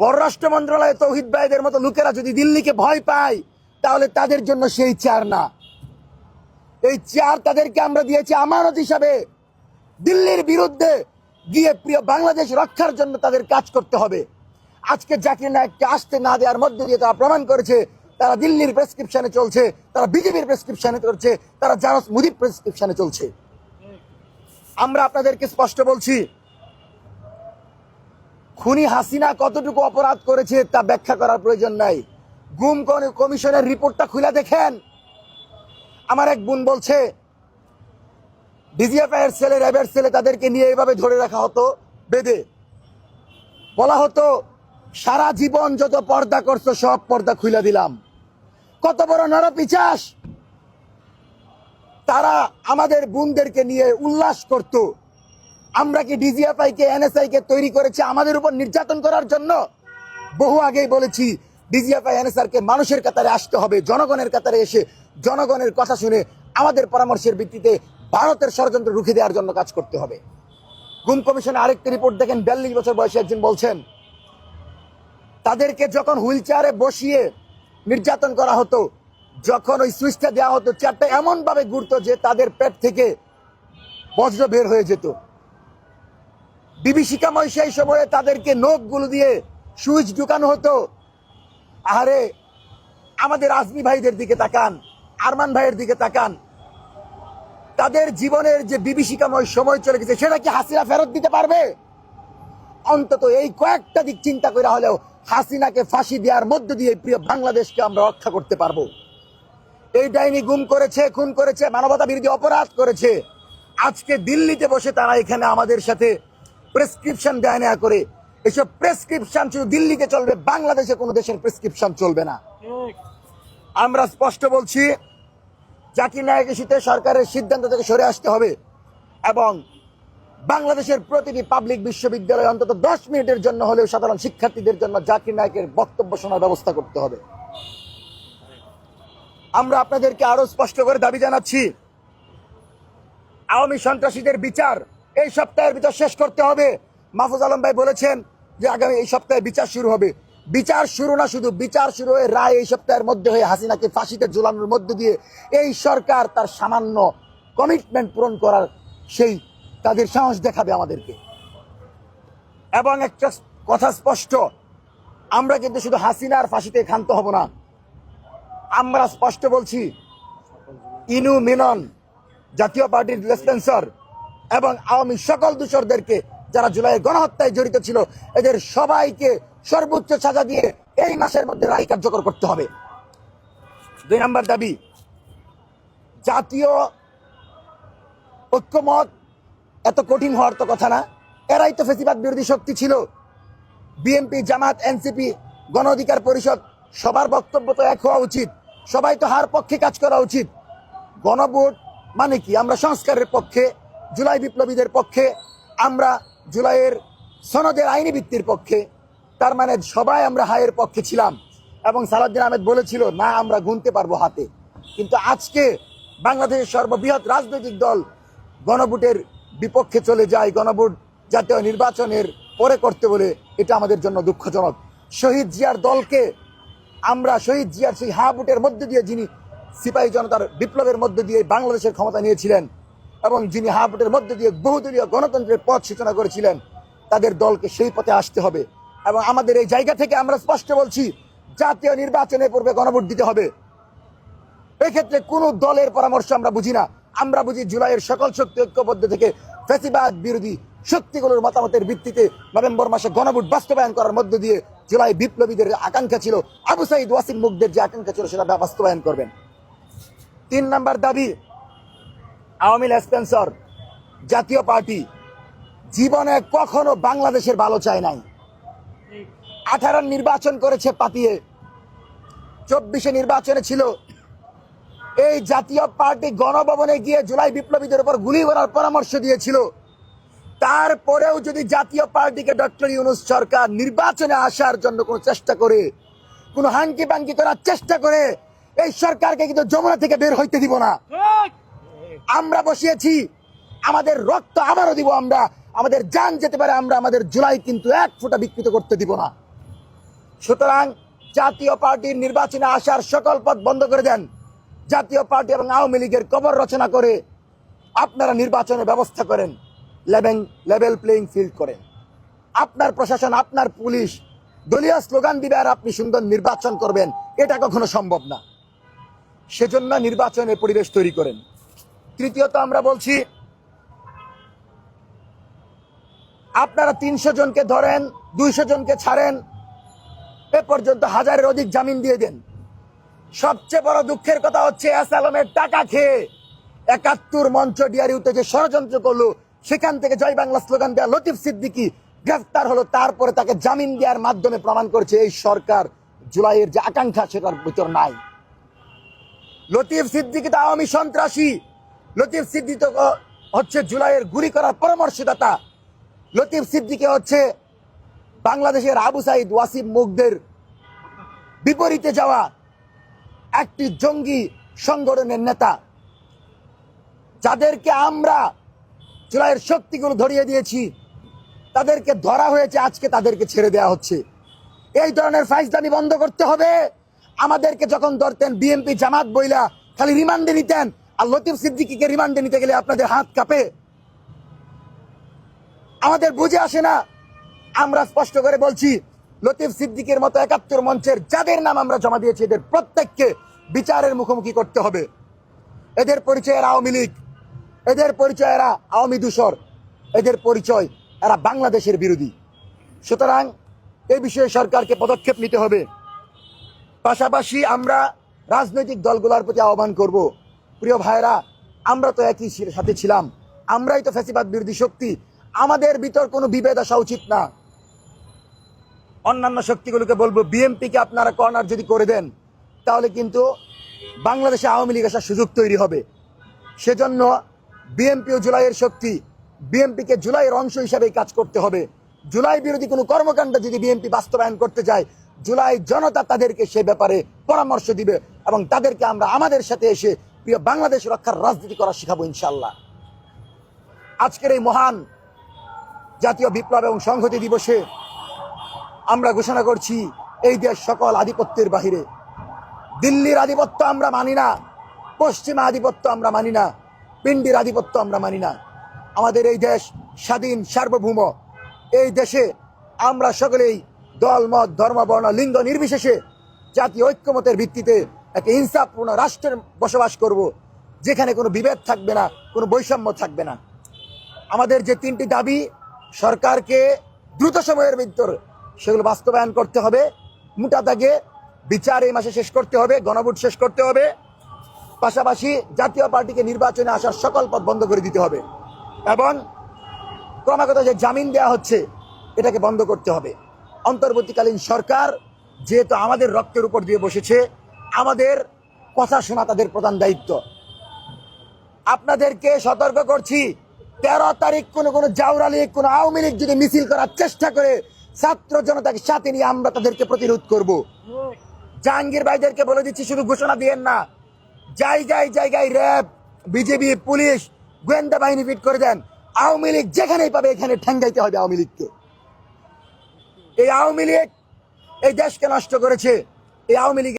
পররাষ্ট্র মন্ত্রণালয়ে তৌহিদ ভাইদের মতো লোকেরা যদি দিল্লিকে ভয় পায়, তাহলে তাদের জন্য সেই চেয়ার না। এই চেয়ার তাদেরকে আমরা দিয়েছি আমানত হিসাবে। দিল্লির বিরুদ্ধে গিয়ে প্রিয় বাংলাদেশ রক্ষার জন্য তাদের কাজ করতে হবে। আজকে জাকির নায়ককে আসতে না দেওয়ার মধ্যে দিয়ে তারা প্রমাণ করেছে, তারা দিল্লির প্রেসক্রিপশনে চলছে, তারা বিজেপির প্রেসক্রিপশনে চলছে, তারা জানাস মুদির প্রেসক্রিপশনে চলছে। আমরা আপনাদেরকে স্পষ্ট বলছি খুনি হাসিনা কতটুকু অপরাধ করেছে তা ব্যাখ্যা করার প্রয়োজন নাই। গুম কমি- কমিশনের রিপোর্টটা খুলে দেখেন। আমার এক বোন বলছে, ডিজিএফআই এর ছেলে, র্যাবের ছেলে তাদেরকে নিয়ে এভাবে ধরে রাখা হতো বেঁধে বলা হতো, সারা জীবন যত পর্দা করছ, সব পর্দা খুলে দিলাম। কত বড় নরপিচাস! তারা আমাদের বোনদেরকে নিয়ে উল্লাস করত। আমরা কি ডিজিএফআই কে এনএসআই কে তৈরি করেছি আমাদের উপর নির্যাতন করার জন্য? বহু আগেই বলেছি ডিজিএফআই এনএসআর কে মানুষের কাতারে আসতে হবে, জনগণের কাতারে এসে জনগণের কথা শুনে আমাদের পরামর্শের ভিত্তিতে ভারতের ষড়যন্ত্র রুখে দেওয়ার জন্য কাজ করতে হবে। গুম কমিশনে আরেকটি রিপোর্ট দেখেন, বিয়াল্লিশ বছর বয়সে একজন বলছেন, তাদেরকে যখন হুইল চেয়ারে বসিয়ে নির্যাতন করা হতো, যখন ওই সুইচটা দেওয়া হতো, চেয়ারটা এমন ভাবে ঘুরতো যে তাদের পেট থেকে বজ্র বের হয়ে যেত। বিভীষিকাময় সেই সময়ে তাদেরকে নখগুলো দিয়ে সুইচ ঢুকানো হতো। আরে আমাদের আজমি ভাইদের দিকে তাকান, আরমান ভাইয়ের দিকে তাকান। তাদের জীবনের যে বিভীষিকাময় সময় চলে গেছে, সেটা কি হাসিনা ফেরত দিতে পারবে? অন্তত এই কয়েকটা দিক চিন্তা করে হলেও হাসিনাকে ফাঁসি দেওয়ার মধ্য দিয়ে প্রিয় বাংলাদেশকে আমরা রক্ষা করতে পারব। এই ডাইনি গুম করেছে, খুন করেছে মানবতা বিরোধী অপরাধ করেছে। আজকে দিল্লিতে বসে তারা এখানে আমাদের সাথে প্রেসক্রিপশন দেয় নেয়া করে। এসব প্রেসক্রিপশন শুধু দিল্লিতে চলবে, বাংলাদেশে কোনো দেশের প্রেসক্রিপশন চলবে না। আমরা স্পষ্ট বলছি, জাকির নায়ক ইস্যুতে সরকারের সিদ্ধান্ত থেকে সরে আসতে হবে এবং বাংলাদেশের প্রতিটি পাবলিক বিশ্ববিদ্যালয়ে অন্তত দশ মিনিটের জন্য হলেও সাধারণ শিক্ষার্থীদের জন্য জাকির নায়কের বক্তব্য শোনার ব্যবস্থা করতে হবে। আমরা আপনাদেরকে আরও স্পষ্ট করে দাবি জানাচ্ছি, আওয়ামী সন্ত্রাসীদের বিচার এই সপ্তাহের ভিতর শেষ করতে হবে। মাহফুজ আলম ভাই বলেছেন যে আগামী এই সপ্তাহে বিচার শুরু হবে। বিচার শুরু না শুধু বিচার শুরু হয়ে রায় এই সপ্তাহের মধ্যে হয়ে হাসিনাকে ফাঁসিতে ঝুলানোর মধ্য দিয়ে এই সরকার তার সামান্য কমিটমেন্ট পূরণ করার সেই তাদের সাহস দেখাবে আমাদেরকে। এবং একটা কথা স্পষ্ট, আমরা কিন্তু শুধু হাসিনার ফাঁসিতে ক্ষান্ত হব না। আমরা স্পষ্ট বলছি, ইনু মিনন জাতীয় পার্টির লেসপেন্সর এবং আওয়ামী সকল দূষরদেরকে যারা জুলাই গণহত্যায় জড়িত ছিল, এদের সবাইকে সর্বোচ্চ সাজা দিয়ে এই মাসের মধ্যে রায় কার্যকর করতে হবে। দুই নম্বর দাবি, জাতীয় ঐক্যমত এত কঠিন হওয়ার তো কথা না। এরাই তো ফেসিবাদ বিরোধী শক্তি ছিল। বিএনপি, জামাত, এনসিপি, গণ অধিকার পরিষদ, সবার বক্তব্য তো এক হওয়া উচিত। সবাই তো হার পক্ষে কাজ করা উচিত। গণভোট মানে কি? আমরা সংস্কারের পক্ষে জুলাই বিপ্লবীদের পক্ষে, আমরা জুলাইয়ের সনদের আইনি ভিত্তির পক্ষে, তার মানে সবাই আমরা হায়ের পক্ষে ছিলাম। এবং সালাদ্দিন আহমেদ বলেছিল, না, আমরা গুনতে পারব হাতে। কিন্তু আজকে বাংলাদেশের সর্ববৃহৎ রাজনৈতিক দল গণভোটের বিপক্ষে চলে যায়। গণভোট জাতীয় নির্বাচনের পরে করতে বলে, এটা আমাদের জন্য দুঃখজনক। শহীদ জিয়ার দলকে আমরা, শহীদ জিয়ার সেই হা বুটের মধ্যে দিয়ে যিনি সিপাহী জনতার বিপ্লবের মধ্যে দিয়ে বাংলাদেশের ক্ষমতা নিয়েছিলেন এবং যিনি হা বুটের মধ্যে দিয়ে বহুদলীয় গণতন্ত্রের পথ সূচনা করেছিলেন, তাদের দলকে সেই পথে আসতে হবে। এবং আমাদের এই জায়গা থেকে আমরা স্পষ্ট বলছি, জাতীয় নির্বাচনের পূর্বে গণভোট দিতে হবে। এক্ষেত্রে কোনো দলের পরামর্শ আমরা বুঝি না। আমরা বুঝি জুলাইয়ের সকল শক্তি ঐক্যবদ্ধ থেকে ফেসিবাদ বিরোধী শক্তিগুলোর মতামতের ভিত্তিতে নভেম্বর মাসে গণভোট বাস্তবায়ন করার মধ্য দিয়ে জুলাই বিপ্লবীদের আকাঙ্ক্ষা ছিল, আবু সাইদ ওয়াসিম মুখদের যে আকাঙ্ক্ষা ছিল, সেটা বাস্তবায়ন করবেন। তিন নাম্বার দাবি আওয়ামী স্পেন্সর জাতীয় পার্টি জীবনে কখনো বাংলাদেশের ভালো চায় নাই। আঠারো নির্বাচন করেছে পাতিয়ে চব্বিশে নির্বাচনে ছিল এই জাতীয় পার্টি গণভবনে গিয়ে জুলাই বিপ্লবীদের উপর গুলি করার পরামর্শ দিয়েছিল। তারপরেও যদি জাতীয় পার্টিকে ডক্টর ইউনুস সরকার নির্বাচনে আসার জন্য কোনো চেষ্টা করে, কোনো হাঙ্কি পাঙ্কি করার চেষ্টা করে, এই সরকারকে কিন্তু যমুনা থেকে বের হইতে দিব না। আমরা বসিয়েছি। আমাদের রক্ত আবারও দিব আমরা। আমাদের যান যেতে পারে, আমরা আমাদের জুলাই কিন্তু এক ফোঁটা বিকৃত করতে দিব না। সুতরাং জাতীয় পার্টির নির্বাচনে আসার সকল পথ বন্ধ করে দেন। জাতীয় পার্টি এবং আওয়ামী লীগের কবর রচনা করে আপনারা নির্বাচনের ব্যবস্থা করেন লেভেল লেভেল প্লেইং ফিল্ড করেন। আপনার প্রশাসন, আপনার পুলিশ, দলীয় স্লোগান দিবে আর আপনি সুন্দর নির্বাচন করবেন। এটা কখনো সম্ভব না। সেজন্য নির্বাচনের পরিবেশ তৈরি করেন। তৃতীয়ত আমরা বলছি, আপনারা তিনশো জনকে ধরেন, দুইশো জনকে ছাড়েন, এ পর্যন্ত হাজারের অধিক জামিন দিয়ে দেন। সবচেয়ে বড় দুঃখের কথা হচ্ছে অ্যাসালমের টাকা খেয়ে একাত্তর মঞ্চ ডিআরিউতে যে ষড়যন্ত্র করল, সেখান থেকে জয় বাংলা স্লোগান দেওয়া লতিফ সিদ্দিকী গ্রেফতার হলো, তারপরে তাকে জামিন দেওয়ার মাধ্যমে প্রমাণ করেছে এই সরকার জুলাইয়ের যে আকাঙ্ক্ষা, সেটার ভিতর নাই। লতিফ সিদ্দিকি তো আওয়ামী সন্ত্রাসী লতিফ সিদ্দিক হচ্ছে জুলাইয়ের গুলি করার পরামর্শদাতা। লতিফ সিদ্দিকী হচ্ছে বাংলাদেশের আবু সাইদ ওয়াসিম মুগদের বিপরীতে যাওয়া একটি জঙ্গি সংগঠনের নেতা। যাদেরকে আমরা জুলাইয়ের শক্তিগুলো ধরিয়ে দিয়েছি, তাদেরকে ধরা হয়েছে, আজকে তাদেরকে ছেড়ে দেওয়া হচ্ছে। এই ধরনের ফাইজদানি বন্ধ করতে হবে। আমাদেরকে যখন ধরতেন, বিএনপি জামাত বইলা খালি রিমান্ডে নিতেন আর লতিফ সিদ্দিকিকে রিমান্ডে নিতে গেলে আপনাদের হাত কাঁপে। আমাদের বুঝে আসে না। আমরা স্পষ্ট করে বলছি, লতিফ সিদ্দিকের মতো একাত্তর মঞ্চের যাদের নাম আমরা জমা দিয়েছি, এদের প্রত্যেককে বিচারের মুখোমুখি করতে হবে। এদের পরিচয় এরা আওয়ামী লীগ। এদের পরিচয় এরা আওয়ামী দূষর এদের পরিচয় এরা বাংলাদেশের বিরোধী। সুতরাং এই বিষয়ে সরকারকে পদক্ষেপ নিতে হবে। পাশাপাশি আমরা রাজনৈতিক দলগুলোর প্রতি আহ্বান করব। প্রিয় ভাইরা আমরা তো একই সাথে ছিলাম। আমরাই তো ফ্যাসিবাদ বিরোধী শক্তি। আমাদের ভিতর কোনো বিভেদ আসা উচিত না। অন্যান্য শক্তিগুলোকে বলব, বিএমপিকে আপনারা কর্নার যদি করে দেন, তাহলে কিন্তু বাংলাদেশে আওয়ামী লীগ আসার সুযোগ তৈরি হবে। সেজন্য বিএনপি ও জুলাইয়ের শক্তি। বিএনপিকে জুলাইয়ের অংশ হিসাবে কাজ করতে হবে। জুলাই বিরোধী কোনো কর্মকাণ্ড যদি বিএনপি বাস্তবায়ন করতে যায়, জুলাই জনতা তাদেরকে সে ব্যাপারে পরামর্শ দিবে এবং তাদেরকে আমরা আমাদের সাথে এসে প্রিয় বাংলাদেশ রক্ষার রাজনীতি করা শেখাবো ইনশাল্লাহ আজকের এই মহান জাতীয় বিপ্লব এবং সংহতি দিবসে আমরা ঘোষণা করছি, এই দেশ সকল আধিপত্যের বাহিরে। দিল্লির আধিপত্য আমরা মানি না, পশ্চিমা আধিপত্য আমরা মানি না পিন্ডির আধিপত্য আমরা মানি না। আমাদের এই দেশ স্বাধীন, সার্বভৌম। এই দেশে আমরা সকলেই দল, মত, ধর্ম, বর্ণ, লিঙ্গ নির্বিশেষে জাতীয় ঐক্যমতের ভিত্তিতে একটা ইনসাফপূর্ণ রাষ্ট্রের বসবাস করব, যেখানে কোনো বিভেদ থাকবে না, কোনো বৈষম্য থাকবে না। আমাদের যে তিনটি দাবি, সরকারকে দ্রুত সময়ের ভিতর সেগুলো বাস্তবায়ন করতে হবে। মোটা দাগে বিচার এই মাসে শেষ করতে হবে, গণভোট শেষ করতে হবে। পাশাপাশি জাতীয় পার্টিকে নির্বাচনে আসার সকল পথ বন্ধ করে দিতে হবে এবং ক্রমাগত যে জামিন দেওয়া হচ্ছে, এটাকে বন্ধ করতে হবে। অন্তর্বর্তীকালীন সরকার যেহেতু আমাদের রক্তের উপর দিয়ে বসেছে আমাদের কথা শোনা তাদের প্রধান দায়িত্ব। আপনাদেরকে সতর্ক করছি, তেরো তারিখ কোনো কোনো জাউরা লীগ, কোনো আওয়ামী লীগ যদি মিছিল করার চেষ্টা করে, ছাত্র জনতাকে সাথে নিয়ে আমরা তাদেরকে প্রতিরোধ করব। জাহাঙ্গীর ভাইদেরকে বলে দিচ্ছি, শুধু ঘোষণা দিয়েন না, জায়গায় জায়গায় র্যাব, বিজেপি, পুলিশ, গোয়েন্দা বাহিনী ফিট করে দেন। আওয়ামী লীগ যেখানেই পাবে, এখানে ঠেঙ্গাইতে হবে আওয়ামী লীগকে। এই আওয়ামী লীগ এই দেশকে নষ্ট করেছে, এই আওয়ামী লীগ